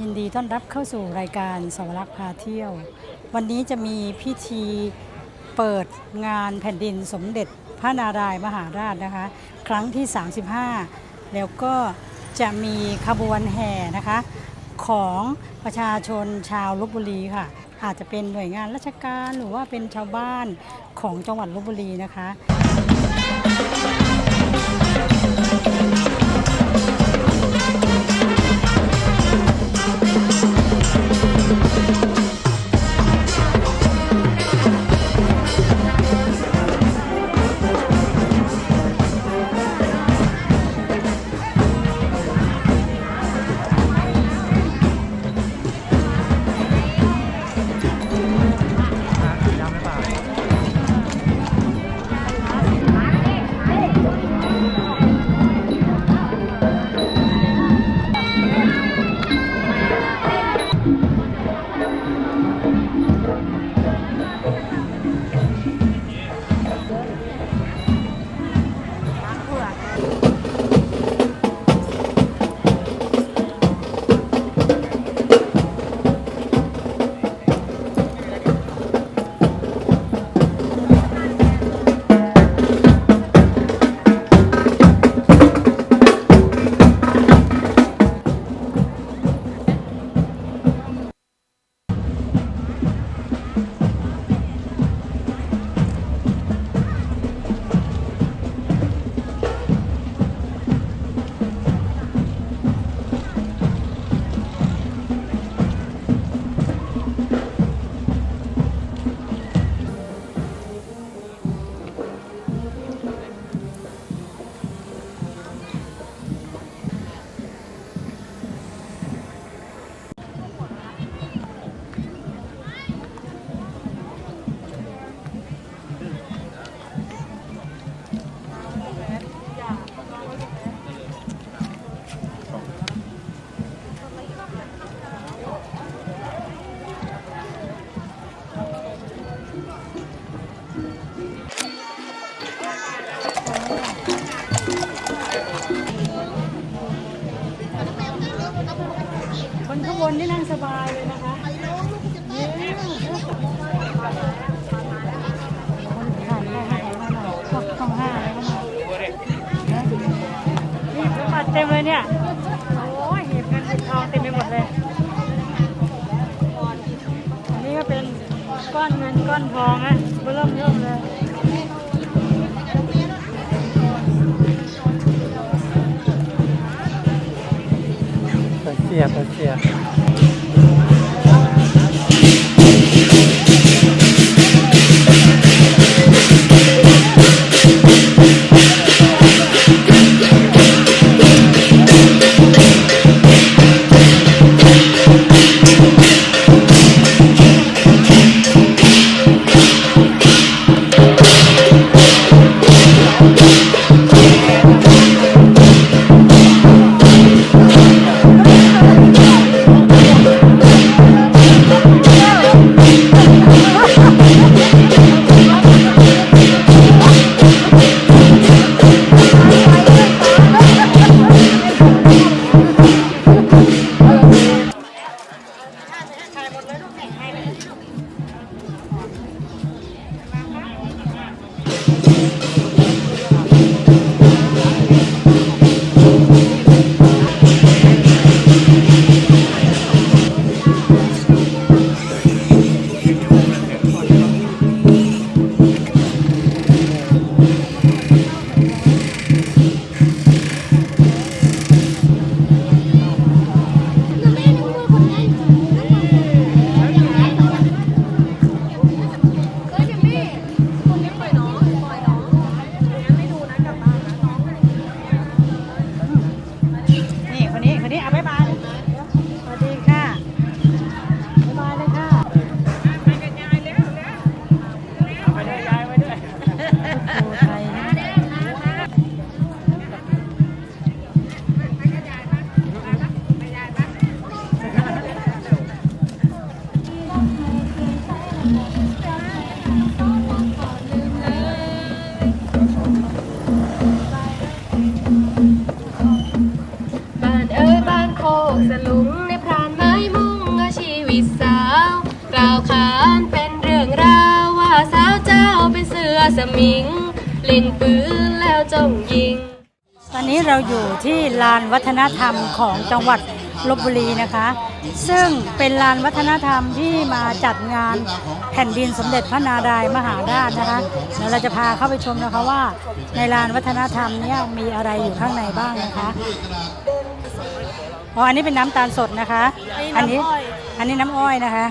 ยินดีต้อนรับเข้าสู่รายการสวรักษ์พาเที่ยว วันนี้จะมีพิธีเปิดงานแผ่นดินสมเด็จพระนารายณ์มหาราชนะคะ ครั้งที่ 35 แล้วก็จะมีขบวนแห่นะคะ ของประชาชนชาวลบบุรีค่ะ อาจจะเป็นหน่วยงานราชการหรือว่าเป็นชาวบ้านของจังหวัดลบบุรีนะคะ เต็มเลยเนี่ย โอ้ยเห็บเงินทองเต็มไปหมดเลย อันนี้ก็เป็นก้อนเงินก้อนทองนะเริ่มเริ่มเลยเปิดเสียเปิดเสีย มิง เล่นปืนแล้วจ้องยิงตอนนี้เราอยู่ที่ลานวัฒนธรรมของจังหวัดลบบุรีนะคะ ซึ่งเป็นลานวัฒนธรรมที่มาจัดงานแผ่นดินสมเด็จพระนารายมหาราชนะคะเดี๋ยวเราจะพาเข้าไปชมนะคะว่า ในลานวัฒนธรรมเนี้มีอะไรอยู่ข้างในบ้างนะคะ อ๋ออันนี้เป็นน้ำตาลสดนะคะ อันนี้นี้น้ำอ้อย อันนี้น้ำอ้อยนะคะ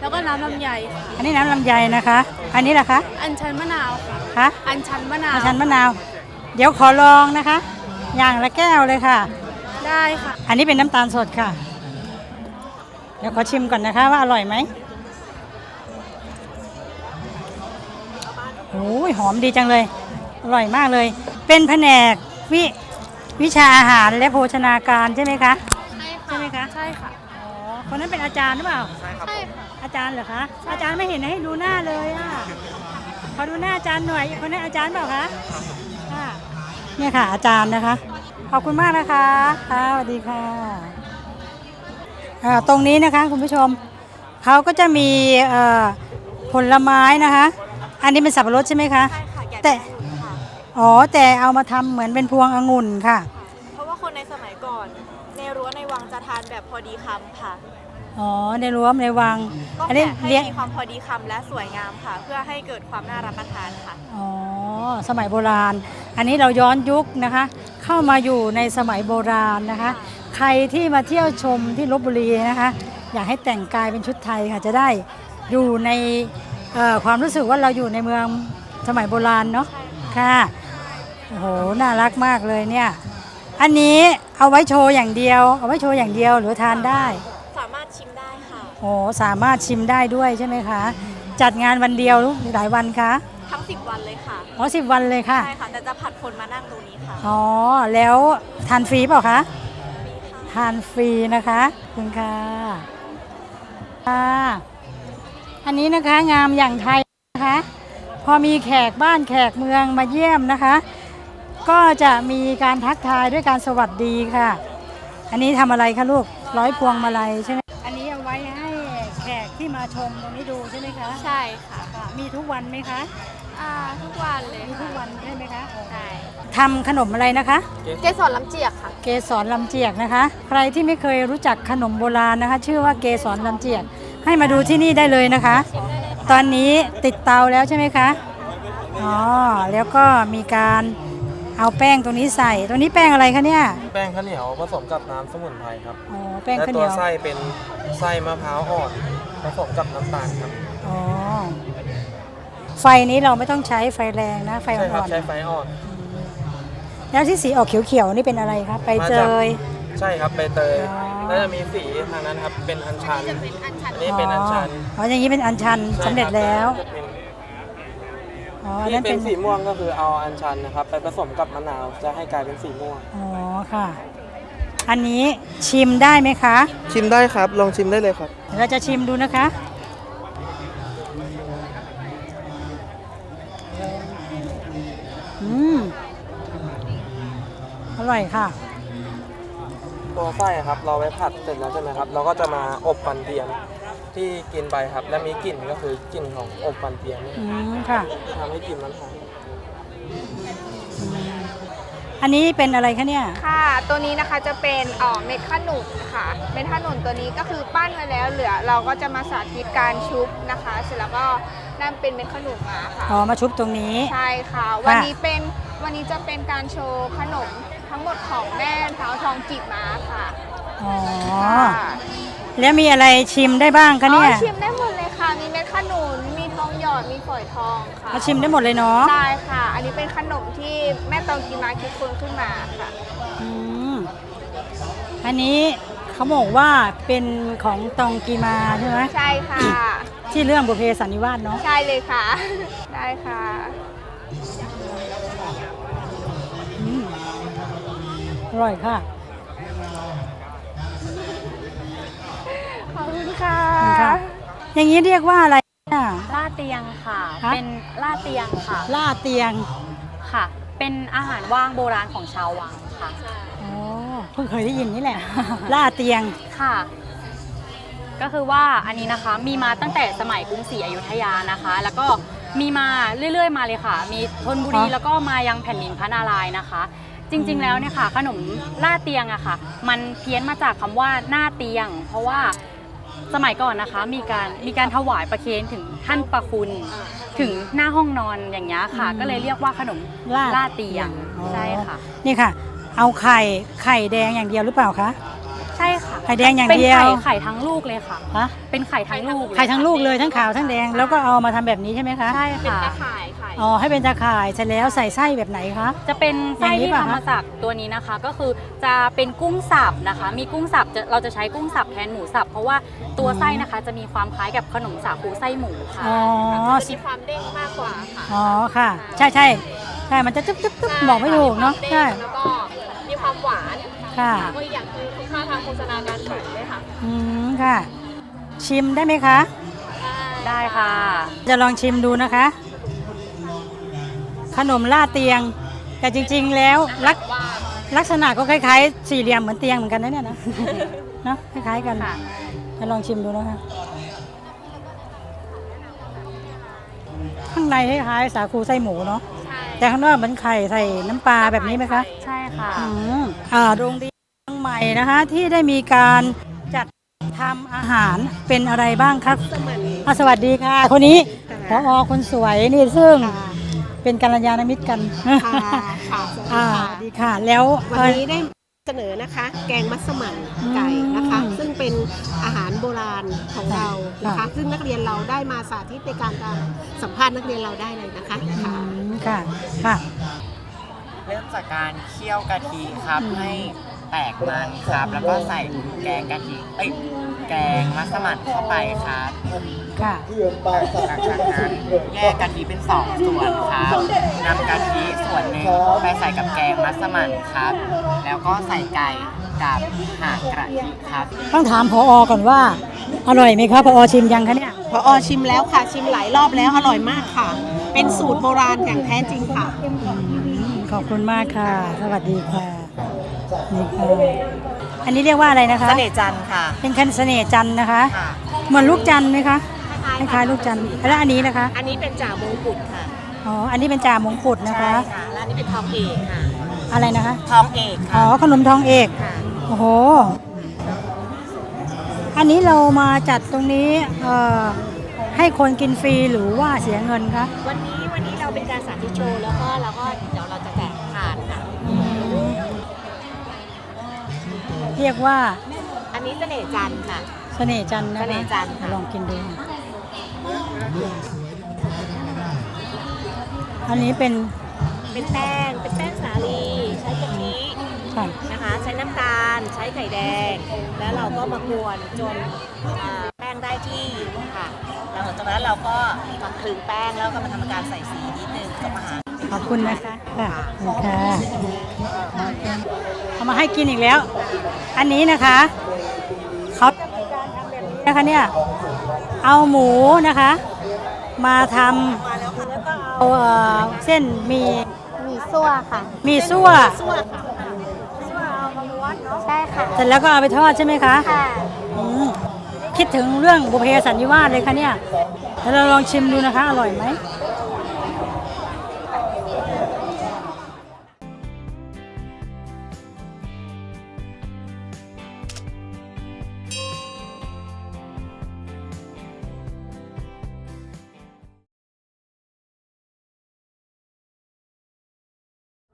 แล้วก็น้ำลำไยค่ะอันนี้น้ำลำไยนะคะ อันนี้ล่ะคะอันชันมะนาวค่ะคะอันชันมะนาวอาชันมะนาว เดี๋ยวขอลองนะคะ อย่างละแก้วเลยค่ะ ได้ค่ะ อันนี้เป็นน้ำตาลสดค่ะ เดี๋ยวขอชิมก่อนนะคะว่าอร่อยไหมโอ้ยหอมดีจังเลย อร่อยมากเลย เป็นแผนกวิวิชาอาหารและโภชนาการใช่ไหมคะใช่ไหม คะใช่ค่ะ อ๋อคนนั้นเป็นอาจารย์หรือเปล่า ใช่ค่ะ อาจารย์เหรอคะ อาจารย์ไม่เห็นให้ดูหน้าเลยอะขอดูหน้าอาจารย์หน่อยคนนั้นอาจารย์เปล่าคะค่ะเนี่ยค่ะ อาจารย์นะคะ ขอบคุณมากนะคะค่ะสวัสดีค่ะอ่าตรงนี้นะคะคุณผู้ชมเขาก็จะมีเอ่อผลไม้นะคะ อันนี้เป็นสับปะรดใช่ไหมคะ ใช่ค่ะแกะแต่ ค่ะ อ๋อแต่เอามาทำเหมือนเป็นพวงองุ่นค่ะ จะทานแบบพอดีคำค่ะ อ๋อในรั้วในวัง ต้องอันนี้แกะให้เลี้ยงมีความพอดีคำและสวยงามค่ะ เพื่อให้เกิดความน่ารับประทานค่ะ อ๋อสมัยโบราณ อันนี้เราย้อนยุคนะคะ เข้ามาอยู่ในสมัยโบราณนะคะ ใครที่มาเที่ยวชมที่ลบบุรีนะคะ อยากให้แต่งกายเป็นชุดไทยค่ะจะได้อยู่ในเอ่อความรู้สึกว่าเราอยู่ในเมืองสมัยโบราณเนาะค่ะโอ้โหน่ารักมากเลยเนี่ย อันนี้ เอาไว้โชว์อย่างเดียว เอาไว้โชว์อย่างเดียวหรือทานได้สามารถชิมได้ค่ะ โอ้สามารถชิมได้ด้วยใช่ไหมคะ จัดงานวันเดียวหรือหลายวันคะทั้ง 10 วันเลยค่ะอ๋อสิบวันเลยค่ะใช่ค่ะแต่จะผัดคนมานั่งตรงนี้ค่ะ อ๋อแล้วทานฟรีเปล่าคะทานฟรีนะคะขอบคุณค่ะค่ะอันนี้นะคะงามอย่างไทยนะคะ พอมีแขกบ้านแขกเมืองมาเยี่ยมนะคะ ก็จะมีการทักทายด้วยการสวัสดีค่ะ อันนี้ทำอะไรคะลูกร้อยพวงมาลัยใช่ไหมอันนี้เอาไว้ให้แขกที่มาชมตรงนี้ดูใช่ไหมคะใช่ค่ะค่ะมีทุกวันไหมคะ อ่าทุกวันเลยมีทุกวันใช่ไหมคะใช่ทำขนมอะไรนะคะ เกสรลำเจียกค่ะ เกสรลำเจียกนะคะ ใครที่ไม่เคยรู้จักขนมโบราณนะคะ ชื่อว่าเกสรลำเจียก ให้มาดูที่นี่ได้เลยนะคะ ตอนนี้ติดเตาแล้วใช่ไหมคะ อ๋อ แล้วก็มีการ เอาแป้งตรงนี้ใส่ตรงนี้แป้งอะไรคะเนี่ย แป้งข้าวเหนียวผสมกับน้ำสมุนไพรครับ อ๋อ แป้งและข้าวเหตันีวยว ไส้เป็นไส้มะพร้าวอ่อนผสมกับน้ำตาลครับอ๋อ ไฟนี้เราไม่ต้องใช้ไฟแรงนะ ไฟใช่ครัอ่บอนใช้ไฟอ่อน ๆแล้วที่สีออกเขียวๆนี่เป็นอะไรคะใบเตยใช่ครับใบเตยอ๋อแล้วจะมีสีทางนั้นครับเป็นอัญชันจะเป็นอันชันอันนี้เป็นอัญชันอ๋ออย่างนี้เป็นอัญชันใช่สำเร็จแล้วครับ อ๋ออันที่นั้นเป็เป็นนสีม่วงก็คือเอาอัญชันนะครับ ไปผสมกับมะนาวจะให้กลายเป็นสีม่วง อ๋อค่ะ อันนี้ชิมได้ไหมคะชิมได้ครับ ลองชิมได้เลยครับ เดี๋ยวเราจะชิมดูนะคะ อืม อร่อยค่ะ ตัวไส้ครับ เราไว้ผัดเสร็จแล้วใช่ไหมครับ เราก็จะมาอบปันเทียม ที่กินไปครับ และมีกลิ่นก็คือกลิ่นของอบปันเทียมนี่อืมค่ะ ทำให้กลิ่นมันหอมอันนี้เป็นอะไรคะเนี่ย ค่ะ ตัวนี้นะคะจะเป็นเอ่อเม็ดขนุนค่ะ เม็ดขนุนตัวนี้ก็คือปั้นไว้แล้วเหลือเราก็จะมาสาธิตการชุบนะคะ เสร็จแล้วก็นั่นเป็นเม็ดขนุนมาค่ะ อ๋อ มาชุบตรงนี้ ใช่ค่ะ วันนี้เป็นวันนี้จะเป็นการโชว์ขนมทั้งหมดของแม่เท้าทองจีบม้าค่ะอ๋อ ค่ะ แล้วมีอะไรชิมได้บ้างคะเนี่ยอ๋อชิมได้หมดเลยค่ะ มีเม็ดขนุน มีทองหยอด มีฝอยทองค่ะเอาชิมได้หมดเลยเนาะ ได้ค่ะ อันนี้เป็นขนมที่แม่ตองกีมาคิดค้นขึ้นมาค่ะ อืม อันนี้เขาบอกว่าเป็นของตองกีมาใช่ไหมใช่ค่ะ ที่เรื่องบุพเพสันนิวาสเนาะ ใช่เลยค่ะ ได้ค่ะอืมอร่อยค่ะ อบคุณค่ะขอบคุณค่ะ อย่างนี้เรียกว่าอะไรเนี่ยล่าเตียงค่ะ ฮะ เป็นล่าเตียงค่ะล่าเตียงค่ะ เป็นอาหารว่างโบราณของชาววังค่ะอ๋อเพิ่งเคยได้ยินนี่แหละ ล่าเตียงค่ะ ก็คือว่าอันนี้นะคะมีมาตั้งแต่สมัยกรุงศรีอยุธยานะคะ แล้วก็มีมาเรื่อยๆ มาเลยค่ะ มีธนบุรีอ๋อแล้วก็มายังแผ่นดินพระนารายณ์นะคะ จริง ๆ แล้วเนี่ยค่ะ ขนมล่าเตียงอะค่ะ มันเพี้ยนมาจากคำว่าหน้าเตียง เพราะว่า สมัยก่อนนะคะ มีการมีการถวายประเคนถึงท่านประคุณ ถึงหน้าห้องนอนอย่างเงี้ยค่ะอืมก็เลยเรียกว่าขนมลาดล่าเตียงอ๋อ ใช่ค่ะ นี่ค่ะ เอาไข่ไข่แดงอย่างเดียวหรือเปล่าคะใช่ค่ะ ไข่แดงอย่างเป็นเดียว ไข่ไข่ทั้งลูกเลยค่ะ ฮะ เป็นไข่ทั้งลูกไข่ทั้งลูกเลยทั้งขาวทั้งแดง แล้วก็เอามาทำแบบนี้ใช่ไหมคะใช่เป็นค่ะตะข่ายไข่อ๋อให้เป็นตาข่ายเสร็จแล้วใส่ไส้แบบไหนคะ จะเป็นไส้อย่างนี้ที่ป่ะทำคะ มาจากตัวนี้นะคะ ก็คือจะเป็นกุ้งสับนะคะ มีกุ้งสับจะเราจะใช้กุ้งสับแทนหมูสับเพราะว่าตัวไส้นะคะจะมีความคล้ายกับขนมสาคูไส้หมูค่ะอ๋อจะมีความเด้งมากกว่าค่ะอ๋อค่ะ ใช่ใช่ใช่มันจะจุ๊บจุ๊บจุ๊บบอกไม่ถูกเนาะใช่ใช่แล้วก็มีความหวาน ค่ะแล้วก็อีกอย่างคือคุณค่าทางโฆษณาการขายด้วยค่ะอืมค่ะ ชิมได้ไหมคะ ได้ค่ะ จะลองชิมดูนะคะ ขนมล่าดเตียง แต่จริง ๆ แล้วลักลักษณะก็คล้ายๆ สี่เหลี่ยมเหมือนเตียงเหมือนกันนะเนี่ยนะเนาะคล้ายๆกันค่ะจะลองชิมดูนะคะข้างในคล้ายๆสาคูไส้หมูเนาะใช่ แต่ข้างนอกเหมือนไข่ใส่น้ำปลาแบบนี้ไหมคะใช่ค่ะ อืมอ่าโรงเรียนเชียงใหม่นะคะ ที่ได้มีการจัดทำอาหารเป็นอะไรบ้างครับอะสวัสดีค่ะ คนนี้พออคนสวยนี่ซึ่งเป็นกัลยาณมิตรกันค่ะค่ะสวัสดีอ่าค่ะดีค่ะ แล้ววันนี้ได้เสนอนะคะ แกงมัสมั่นไก่นะคะอืมซึ่งเป็นอาหารโบราณของเรานะค่ะคะ ซึ่งนักเรียนเราได้มาสาธิตในการสัมภาษณ์นักเรียนเราได้เลยนะคะอืค่ะม ค่ะค่ะ เริ่มจากการเคี่ยวกะทิครับอืม ให้แตกมันครับ แล้วก็ใส่แกงกะทิเอ้ยแกงมัสมั่นเข้าไปครับค่ะ หลังจากนั้นแยกกะทิเป็นสองส่วนครับนำกะทิส่วนหนึ่งไปใส่กับแกงมัสมั่นครับ แล้วก็ใส่ไก่กับห่างกะทิครับต้องถามพออก่อนว่า อร่อยไหมคะพออชิมยังคะเนี่ย พออชิมแล้วค่ะชิมหลายรอบแล้วอร่อยมากค่ะ เป็นสูตรโบราณอย่างแท้จริงค่ะอืมขอบคุณมากค่ะ สวัสดีค่ะนี่ค่ะอันนี้เรียกว่าอะไรนะคะ เสน่ห์จันทร์ค่ะ เป็นคันเสน่ห์จันทร์นะคะ ค่ะ เหมือนลูกจันทร์ไหมคะคล้ายๆลูกจันทร์แล้วอันนี้นะคะ อันนี้เป็นจ่ามงกุฎค่ะอ๋อ อันนี้เป็นจ่ามงกุฎนะคะค่ะและอันนี้เป็นทองเอกค่ะ อะไรนะคะ ทองเอกอ๋อขนมทองเอก ค่ะ โอ้โห อันนี้เรามาจัดตรงนี้เอ่อ ให้คนกินฟรีหรือว่าเสียเงินคะ วันนี้วันนี้เราเป็นการสาธิตโชว์แล้วก็เราก็เดี๋ยวเราจะแจกทานค่ะ เรียกว่าอันนี้เสน่ห์จันทร์ค่ะ เสน่ห์จันทร์นะคะเสน่ห์จันทร์ค่ะ ลองกินดู อันนี้เป็นเป็นแป้งเป็นแป้งสาลีใช้กะทิค่ะ นะคะ ใช้น้ำตาล ใช้ไข่แดง แล้วเราก็มากวนจนอ่าแป้งได้ที่ค่ะ แล้วหลังจากนั้นเราก็มาคลึงแป้งแล้วก็มาทำการใส่สีนิดนึงก็มาหาขอบคุณนะคะค่ะขอบคุณค่ะเอามาให้กินอีกแล้ว อันนี้นะคะเขาจะมีการทำแบบนี้นะคะเนี่ยเอาหมูนะคะ มาทำแล้วก็เอาเอ่อเส้นหมีมีซั่วค่ะหมีซั่วใช่ค่ะ เสร็จแล้วก็เอาไปทอดใช่ไหมคะ ค่ะอืม คิดถึงเรื่องบุพเพสันนิวาสเลยค่ะเนี่ยแล้วเราลองชิมดูนะคะ อร่อยไหม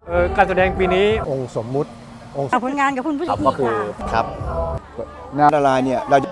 เอ่อการแสดงปีนี้องค์สมมุติองค์ฝากผลงานกับคุณผู้ชมก็คือครับงานละลายเนี่ยเราจะ